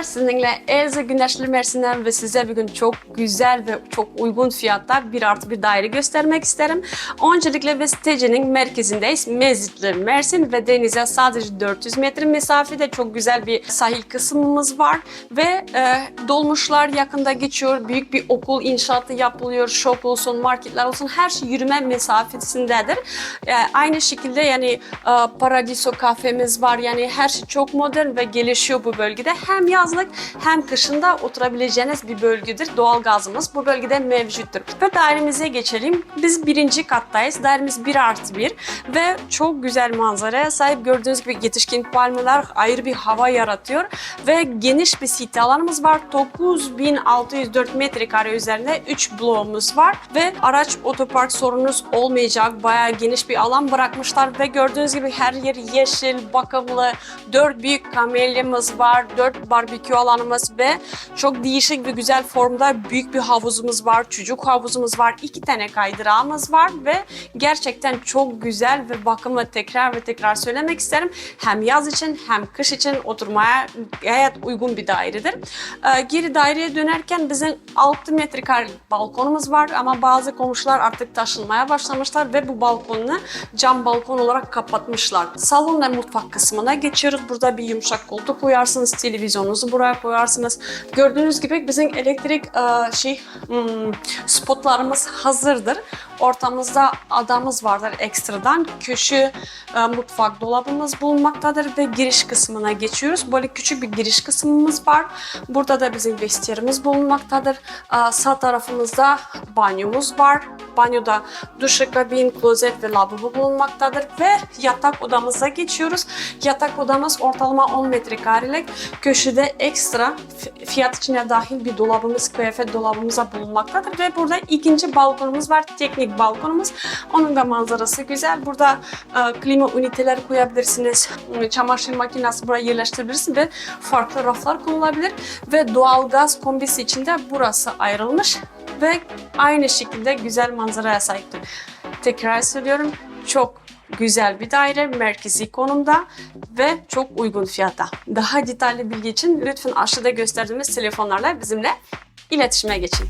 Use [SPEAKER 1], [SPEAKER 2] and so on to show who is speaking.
[SPEAKER 1] Merhabalar, sizinle Elza Güneşli Mersin'den ve size bugün çok güzel ve çok uygun fiyatta bir artı bir daire göstermek isterim. Öncelikle Vesteci'nin merkezindeyiz. Mezitli Mersin ve denize sadece 400 metre mesafede çok güzel bir sahil kısmımız var ve e, dolmuşlar yakında geçiyor. Büyük bir okul inşaatı yapılıyor. Shop olsun, marketler olsun her şey yürüme mesafesindedir. E, aynı şekilde yani e, Paradiso kafemiz var. Yani her şey çok modern ve gelişiyor bu bölgede. Hem yazlık hem kışında oturabileceğiniz bir bölgedir. Doğal gazımız bu bölgede mevcuttur. Ve dairemize geçelim. Biz birinci kattayız. Dairemiz 1 artı 1 ve çok güzel manzaraya sahip. Gördüğünüz gibi yetişkin palmiyeler ayrı bir hava yaratıyor ve geniş bir site alanımız var. 9604 metrekare üzerinde 3 bloğumuz var ve araç otopark sorununuz olmayacak. Bayağı geniş bir alan bırakmışlar ve gördüğünüz gibi her yer yeşil, bakımlı. 4 büyük kamelyamız var, 4 barbekü alanımız ve çok değişik ve güzel formda büyük bir havuzumuz var, çocuk havuzumuz var, iki tane kaydırağımız var ve gerçekten çok güzel ve bakımlı tekrar ve tekrar söylemek isterim. Hem yaz için hem kış için oturmaya gayet uygun bir dairedir. Ee, geri daireye dönerken bizim 6 metrekarelik balkonumuz var ama bazı komşular artık taşınmaya başlamışlar ve bu balkonunu cam balkon olarak kapatmışlar. Salon ve mutfak kısmına geçiyoruz. Burada bir yumuşak koltuk koyarsınız, televizyonunuzu buraya koyarsınız. Gördüğünüz gibi bizim elektrik şey hmm, spotlarımız hazırdır. Ortamızda adamız vardır ekstradan. Köşe e, mutfak dolabımız bulunmaktadır ve giriş kısmına geçiyoruz. Böyle küçük bir giriş kısmımız var. Burada da bizim vestiyerimiz bulunmaktadır. E, sağ tarafımızda banyomuz var. Banyoda duşakabin, klozet ve lavabo bulunmaktadır ve yatak odamıza geçiyoruz. Yatak odamız ortalama 10 metrekarelik. Köşede ekstra fi- fiyat içine dahil bir dolabımız, kıyafet dolabımıza bulunmaktadır ve burada ikinci balkonumuz var. Teknik balkonumuz. Onun da manzarası güzel. Burada e, klima üniteleri koyabilirsiniz. E, Çamaşır makinesi buraya yerleştirebilirsiniz ve farklı raflar konulabilir ve doğalgaz kombisi içinde burası ayrılmış ve aynı şekilde güzel manzaraya sahiptir. Tekrar söylüyorum çok güzel bir daire, merkezi konumda ve çok uygun fiyata. Daha detaylı bilgi için lütfen aşağıda gösterdiğimiz telefonlarla bizimle iletişime geçin.